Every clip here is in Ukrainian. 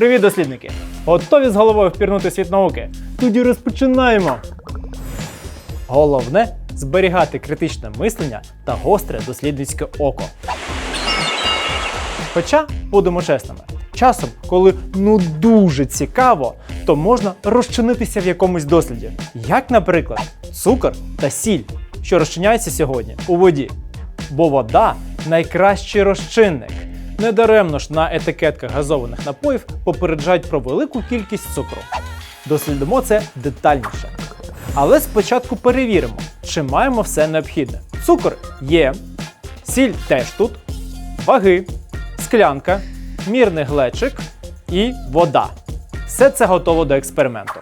Привіт, дослідники! Готові з головою впірнути світ науки? Тоді розпочинаємо! Головне зберігати критичне мислення та гостре дослідницьке око. Хоча, будемо чесними, часом, коли ну дуже цікаво, то можна розчинитися в якомусь досліді. Як, наприклад, цукор та сіль, що розчиняються сьогодні у воді. Бо вода найкращий розчинник. Недаремно ж на етикетках газованих напоїв попереджають про велику кількість цукру. Дослідимо це детальніше. Але спочатку перевіримо, чи маємо все необхідне. Цукор є, сіль теж тут, ваги, склянка, мірний глечик і вода. Все це готово до експерименту.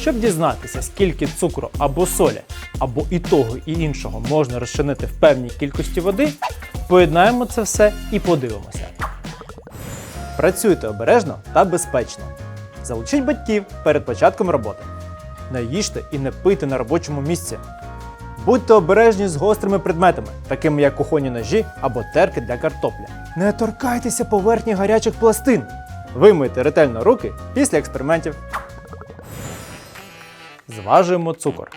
Щоб дізнатися, скільки цукру або солі, або і того, і іншого можна розчинити в певній кількості води, поєднаємо це все і подивимося. Працюйте обережно та безпечно. Залучіть батьків перед початком роботи. Не їжте і не пийте на робочому місці. Будьте обережні з гострими предметами, такими як кухонні ножі або терки для картоплі. Не торкайтеся поверхні гарячих пластин. Вимийте ретельно руки після експериментів. Зважуємо цукор.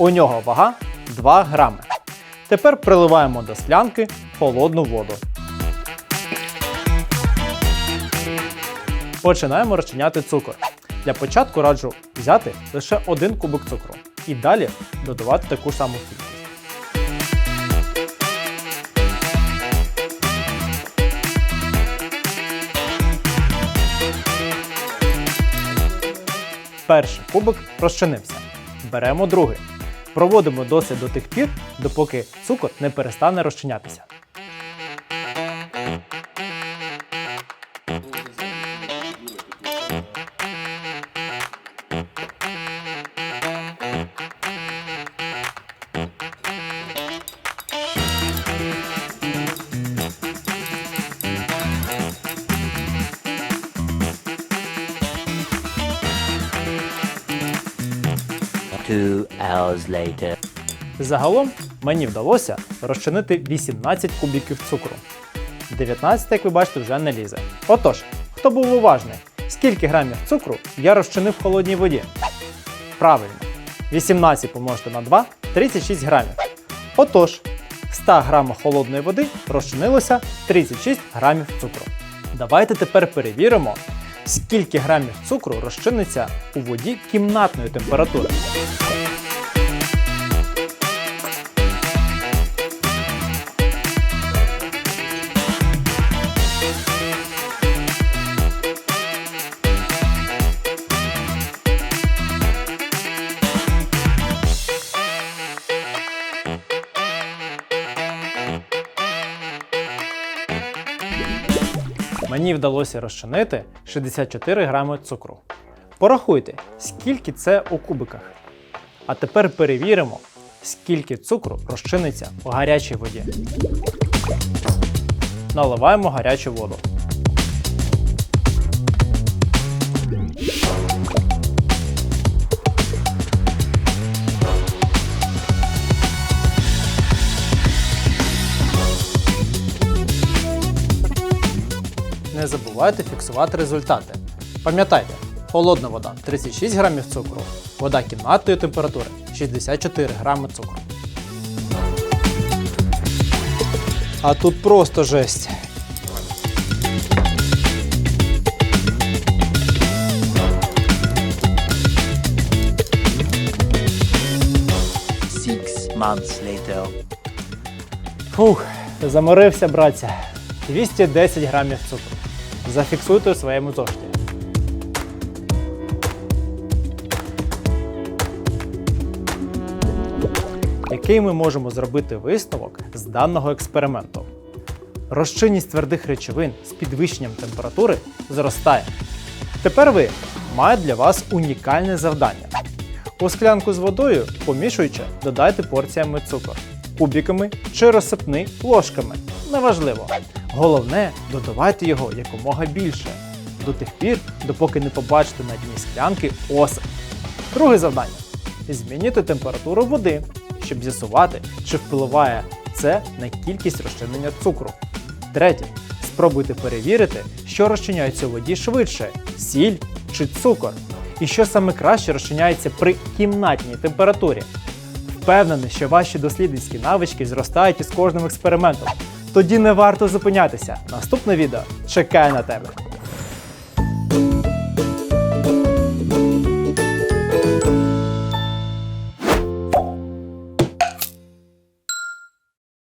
У нього вага 2 грами. Тепер приливаємо до склянки холодну воду. Починаємо розчиняти цукор. Для початку раджу взяти лише один кубик цукру і далі додавати таку саму кількість. Перший кубик розчинився. Беремо другий. Проводимо досвід до тих пір, допоки цукор не перестане розчинятися. Two hours later. Загалом мені вдалося розчинити 18 кубіків цукру. 19, як ви бачите, вже не лізе. Отож, хто був уважний, скільки грамів цукру я розчинив в холодній воді? Правильно, 18 помножити на 2 36 грамів. Отож, в 100 грамах холодної води розчинилося 36 грамів цукру. Давайте тепер перевіримо, скільки грамів цукру розчиниться у воді кімнатної температури. Мені вдалося розчинити 64 грами цукру. Порахуйте, скільки це у кубиках. А тепер перевіримо, скільки цукру розчиниться у гарячій воді. Наливаємо гарячу воду. Не забувайте фіксувати результати. Пам'ятайте, холодна вода 36 грамів цукру, вода кімнатної температури 64 грами цукру. А тут просто жесть. Six months later. Фух, заморився, братця. 210 грамів цукру. Зафіксуйте у своєму зошиті. Який ми можемо зробити висновок з даного експерименту? Розчинність твердих речовин з підвищенням температури зростає. Тепер ви мають для вас унікальне завдання. У склянку з водою, помішуючи, додайте порціями цукор, кубіками чи розсипни ложками. Неважливо. Головне, додавайте його якомога більше. До тих пір, допоки не побачите на дні склянки осип. Друге завдання: змінюйте температуру води, щоб з'ясувати, чи впливає це на кількість розчинення цукру. Третє. Спробуйте перевірити, що розчиняється у воді швидше сіль чи цукор, і що саме краще розчиняється при кімнатній температурі. Впевнений, що ваші дослідницькі навички зростають із кожним експериментом. Тоді не варто зупинятися. Наступне відео чекає на тебе.